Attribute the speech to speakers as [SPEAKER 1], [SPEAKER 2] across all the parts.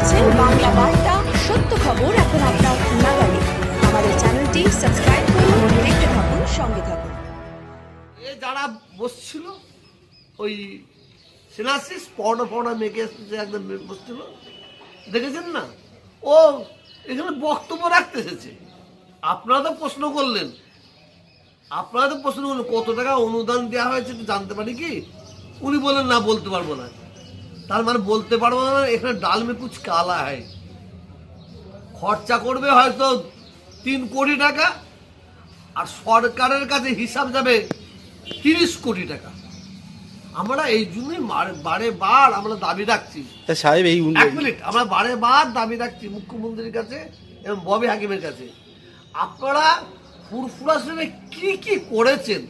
[SPEAKER 1] দেখছেন বাংলা বার্তা, সত্য খবর এখন আপনার নাগালে। আমাদের চ্যানেলটি সাবস্ক্রাইব করুন, দেখতে থাকুন, সঙ্গে থাকুন।
[SPEAKER 2] এ যারা বসছিল, ওই সিনাসিস পড়া পড়া মেঘে যে একদম বসছিল। দেখেছেন না? ও এখানে বক্তব্য রাখতে এসেছে। আপনারা তো প্রশ্ন করলেন। আপনারা তো প্রশ্ন করলেন, কত টাকা অনুদান দেওয়া হয়েছে জানতে পারি কি? উনি বলেন না, বলতে পারব না। তার মানে বলতে পারব না এখানে ডাল মে কুচ কালা হয়। খরচা করবে হয়তো তিন কোটি টাকা আর সরকারের কাছে হিসাব যাবে তিরিশ কোটি টাকা। আমরা এই জন্যই বারে বার আমরা দাবি রাখছি।
[SPEAKER 3] সাহেব এই
[SPEAKER 2] এক মিনিট আমরা বারে বার দাবি রাখছি মুখ্যমন্ত্রীর কাছে এবং ববি হাকিমের কাছে। আপনারা ফুরফুরা শ্রেণি কি কি করেছেন?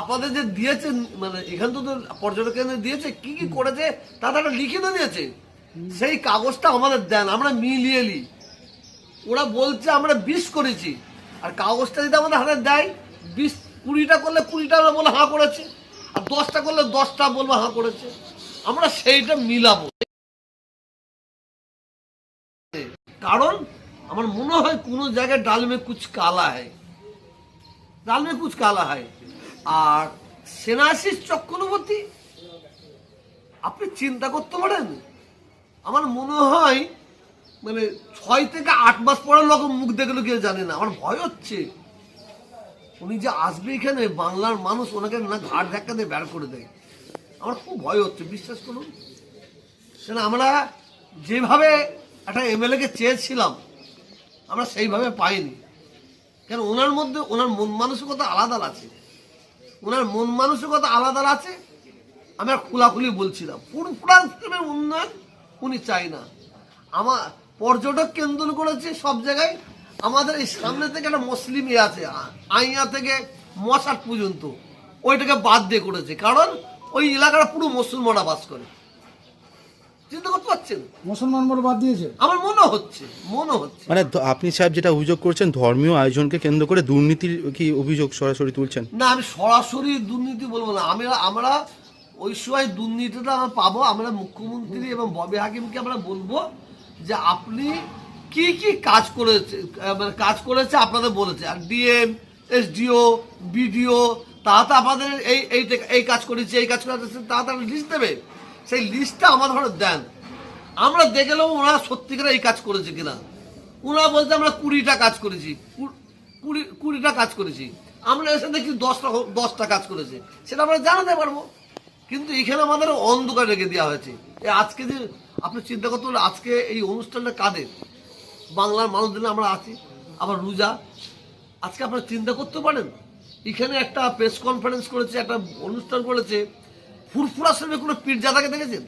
[SPEAKER 2] আপনাদের যে দিয়েছেন মানে এখান তো তো পর্যটক কেন্দ্রে দিয়েছে, কি কি করেছে তাদের একটা লিখিত দিয়েছে। সেই কাগজটা আমাদের দেন, আমরা মিলিয়ে নিই ওরা বলছে, আমরা বিষ করেছি। আর কাগজটা যদি আমাদের হাতে দেয়, বিষ কুড়িটা করলে কুড়িটা বলে হাঁ করেছে, আর দশটা করলে দশটা বলব হাঁ করেছে। আমরা সেইটা মিলাবো। কারণ, আমার মনে হয় কোনো জায়গায় ডাল মে কুচ কালা হয়। ডাল মে কুচ কালা হয়। আর সেনাশিস চক্রবর্তী, আপনি চিন্তা করতে পারেন? আমার মনে হয় মানে ছয় থেকে আট মাস পরের লোক মুখ দেখলে কেউ জানে না, আমার ভয় হচ্ছে। উনি যে আসবে এখানে, বাংলার মানুষ ওনাকে না ঘাট ধাক্কা দিয়ে বের করে দেয়। আমার খুব ভয় হচ্ছে, বিশ্বাস করুন। কেন আমরা যেভাবে একটা এমএলএকে চেয়েছিলাম, আমরা সেইভাবে পাইনি। কেন, ওনার মধ্যে, ওনার মন মানসিকতা আলাদা আছে। ওনার মন মানসিকতা আলাদা আছে আমি আর খোলাখুলি বলছিলাম। পুরোপুরা সিস্টেমের উন্নয়ন উনি চাই না। আমার পর্যটক কেন্দ্র করেছে সব জায়গায়, আমাদের এই সামনে থেকে একটা মুসলিম ইয়ে আছে, আইয়া থেকে মশাট পর্যন্ত। ওইটাকে বাদ দিয়ে করেছে, কারণ ওই এলাকাটা পুরো মুসলমানরা বাস করে। চিন্তা করতে পারছেন?
[SPEAKER 4] মুসলমান বলে বাদ দিয়েছে?
[SPEAKER 2] আমার মনে হচ্ছে মনে হচ্ছে।
[SPEAKER 3] মানে আপনি সাহেব যেটা অভিযোগ করছেন ধর্মীয় আয়োজনকে কেন্দ্র করে দুর্নীতির কি অভিযোগ সরাসরি তুলছেন?
[SPEAKER 2] না আমি সরাসরি দুর্নীতি বলব না। আমি আমরা ওই সময় দুর্নীতিটা আমরা পাবো। আমরা মুখ্যমন্ত্রী এবং ববি হাকিমকে আমরা বলব যে আপনি কি কি কাজ করেছে আহ, মানে কাজ করেছে আপনাদের বলেছে। আর ডিএম এসডিও বিডিও তো আপনাদের এই এই এই কাজ করেছে এই কাজ করেছে তারা লিস্ট দেবে। সেই লিস্টটা আমাদের ঘরে দেন। আমরা দেখলেও ওনারা সত্যিকার এই কাজ করেছে কিনা। ওনারা বলছে আমরা কুড়িটা কাজ করেছি। কুড়ি, কুড়িটা কাজ করেছি। আমরা এসে দেখি দশটা দশটা কাজ করেছে। সেটা আমরা জানাতে পারব। কিন্তু এখানে আমাদের অন্ধকার রেখে দেওয়া হয়েছে। আজকে যে আপনি চিন্তা করতে পারলে আজকে এই অনুষ্ঠানটা কাদের? বাংলার মানুষদের আমরা আছি। আবার রোজা। আজকে আপনারা চিন্তা করতে পারেন? এখানে একটা প্রেস কনফারেন্স করেছে, একটা অনুষ্ঠান করেছে। ফুরফুরা কোনো পীরজাদাকে দেখেছেন?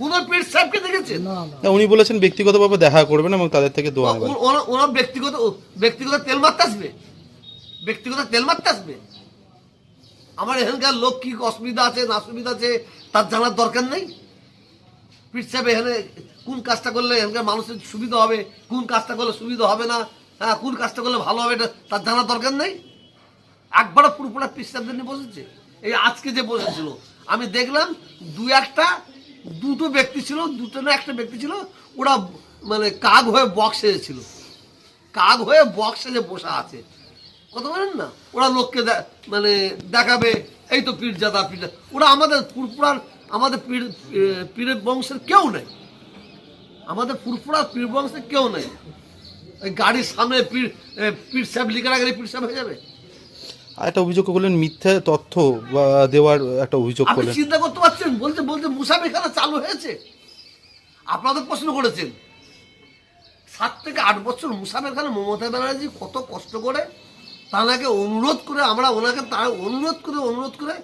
[SPEAKER 2] কোন পীর সাহেবকে দেখেছেন?
[SPEAKER 4] না
[SPEAKER 3] উনি বলেছেন ব্যক্তিগতভাবে দেখা করবেন এবং তাদের থেকে দোয়া নেবেন।
[SPEAKER 2] ওরা ব্যক্তিগত ব্যক্তিগত তেল মারতে আসবে? ব্যক্তিগত তেল মারতে আসবে? আমার এখানকার লোক কি অসুবিধা আছে না অসুবিধা আছে তার জানার দরকার নেই? পীর সাহেব এখানে কোন কাজটা করলে এখানকার মানুষের সুবিধা হবে কোন কাজটা করলে সুবিধা হবে না হ্যাঁ কোন কাজটা করলে ভালো হবে এটা তার জানার দরকার নেই? একবারও পুরোপুরা পীর সাহেবদের নিয়ে বসেছে? এই আজকে যে বসেছিল আমি দেখলাম দু একটা, দুটো ব্যক্তি ছিল, দুটো না একটা ব্যক্তি ছিল, ওরা মানে কাক হয়ে বক্সে ছিল। কাক হয়ে বক্সে যে বসা আছে। কথা বলেন না? ওরা লোককে মানে দেখাবে, এই তো পীর জাদা, পীর ওরা আমাদের ফুরফুরার, আমাদের পীর পীরের বংশের কেউ নেই। আমাদের ফুরফুরার পীর বংশের কেউ নেই। গাড়ির সামনে পীর পীর সাহেব লিখে রাখলে পীর সাহেব হয়ে যাবে?
[SPEAKER 3] একটা অভিযোগ করলেন মিথ্যা তথ্য বা দেওয়ার একটা অভিযোগ করলেন।
[SPEAKER 2] চিন্তা করতে পারছেন? বলছে বলছে মুসাফ এখানে চালু হয়েছে। আপনাদের প্রশ্ন করেছেন। সাত থেকে আট বছর মুসাফের খানে মমতা ব্যানার্জি কত কষ্ট করে তাকে অনুরোধ করে আমরা ওনাকে তার অনুরোধ করে অনুরোধ করে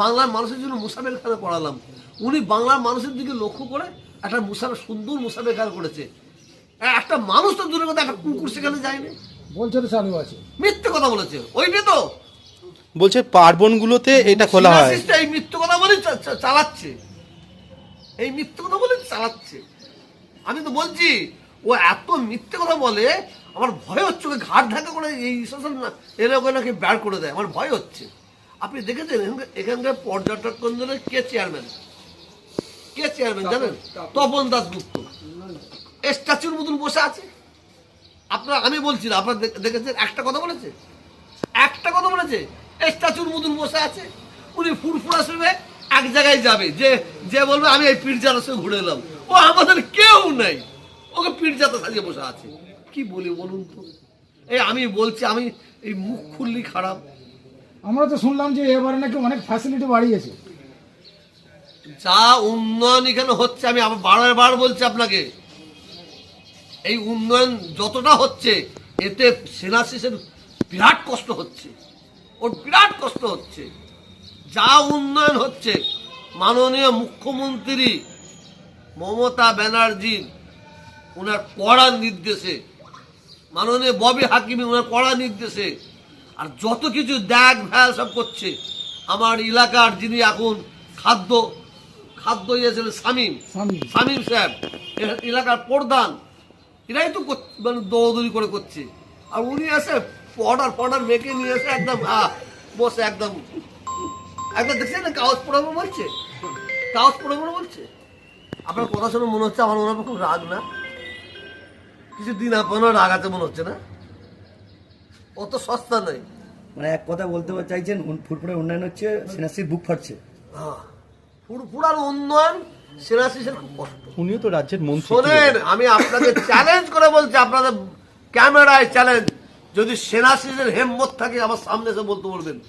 [SPEAKER 2] বাংলার মানুষের জন্য মুসাফের খানে করালাম। উনি বাংলার মানুষের দিকে লক্ষ্য করে একটা মুসাফের সুন্দর মুসাফের খান করেছে। একটা মানুষ তো দূরের কথা একটা কুকুর সেখানে যায়নি।
[SPEAKER 4] বলছে তো চালু আছে।
[SPEAKER 2] মিথ্যে কথা বলেছে। ওইটাই তো
[SPEAKER 3] বলছে পার্বণগুলোতে এটা খোলা হয়।
[SPEAKER 2] এই মিথ্যে কথা বলে চালাচ্ছে। এই মিথ্যে কথা বলে চালাচ্ছে। আমি তো বলছি, ও এত মিথ্যে কথা বলে, আমার ভয় হচ্ছে, ওকে ঘাট ঢাকা করে এই শাসন না এরা ওকে নাকি বের করে দেয়, আমার ভয় হচ্ছে। আপনি দেখেছেন এখানকার- এখানকার পর্যটক কেন্দ্রের কে চেয়ারম্যান কে চেয়ারম্যান জানেন? তপন দাসগুপ্ত স্ট্যাচুর মতন বসে আছে। আপনার আমি বলছি না, আপনার দেখেছেন? একটা কথা বলেছে? একটা কথা বলেছে স্ট্যাচুর মতন বসে আছে। উনি ফুরফুরা শুনে এক জায়গায় যাবে যে যে বলবে আমি এই পীরজার সঙ্গে ঘুরে এলাম। ও আমাদের কেউ নাই। ওকে পীরজাতে সাজিয়ে বসে আছে। কি বলি বলুন তো? এই আমি বলছি আমি এই মুখ খুললি খারাপ।
[SPEAKER 4] আমরা তো শুনলাম যে এবারে নাকি অনেক ফ্যাসিলিটি বাড়িয়েছে।
[SPEAKER 2] যা উন্নয়ন এখানে হচ্ছে আমি আবার বারবার বার বলছি আপনাকে। এই উন্নয়ন যতটা হচ্ছে এতে সেনাশিসের বিরাট কষ্ট হচ্ছে। ওর বিরাট কষ্ট হচ্ছে। যা উন্নয়ন হচ্ছে মাননীয় মুখ্যমন্ত্রী মমতা ব্যানার্জির ওনার কড়া নির্দেশে মাননীয় ববি হাকিমি ওনার কড়া নির্দেশে আর যত কিছু দেখ ভ্যাল সব করছে আমার এলাকার যিনি এখন খাদ্য খাদ্য ইয়েছিল শামীম।
[SPEAKER 4] শামীম।
[SPEAKER 2] সাহেব এলাকার প্রধান এরাই তো মানে দৌড়দৌড়ি করে করছে। আর উনি এসে পডার পডার মেখে নিয়ে এসে একদম হ্যাঁ বসে একদম একদম দেখছেন না কাগজ পড়াবো বলছে? কাগজ পড়াবো বলছে? আপনার কথা শুনে মনে হচ্ছে আমার মনে হয় খুব রাগ না? কিছু দিন আপনার রাগ আছে মনে হচ্ছে না? অত সস্তা নয়।
[SPEAKER 5] মানে এক কথা বলতে চাইছেন উন- ফুরফুরে উন্নয়ন হচ্ছে সেনাশ্রীর বুক ফাটছে।
[SPEAKER 2] হ্যাঁ ফুরফুরার উন্নয়ন সেনাশিসের খুব কষ্ট।
[SPEAKER 3] উনিও তো রাজ্যের মন্ত্রী
[SPEAKER 2] শোনেন আমি আপনাদের চ্যালেঞ্জ করে বলছি আপনাদের ক্যামেরায় চ্যালেঞ্জ যদি সেনাশিসের হেম্মত থাকে আমার সামনে এসে বলতে বলবেন।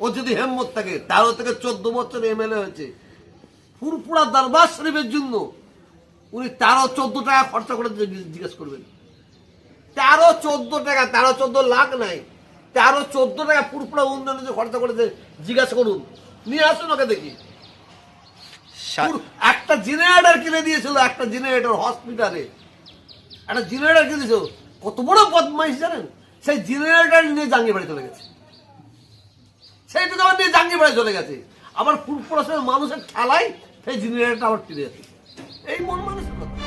[SPEAKER 2] ও যদি হেম্মত থাকে তেরো থেকে চোদ্দ বছর এমএলএ হয়েছে। ফুরফুরা দরবার শরীফের জন্য উনি তেরো চোদ্দ টাকা খরচা করে জিজ্ঞেস- করবেন। তেরো চোদ্দ টাকা তেরো চোদ্দ লাখ নাই। তেরো চোদ্দ টাকা ফুরফুরা উন্নয়নে যে খরচা করেছে জিজ্ঞাসা করুন। নিয়ে আসুন ওকে দেখি। একটা জেনারেটর কিনে দিয়েছিল একটা জেনারেটর হসপিটালে। একটা জেনারেটর কিনে দিয়েছিল। কত বড় বদমাইশ জানেন? সেই জেনারেটার নিয়ে জাঙ্গি বাড়ি চলে গেছে। সেইটা তো আমার নিয়ে জাঙ্গি বাড়ি চলে গেছে। আবার ফুরফুরা মানুষের খেলায় সেই জেনারেটার আবার ফিরে যাচ্ছে এই মন মানুষের কথা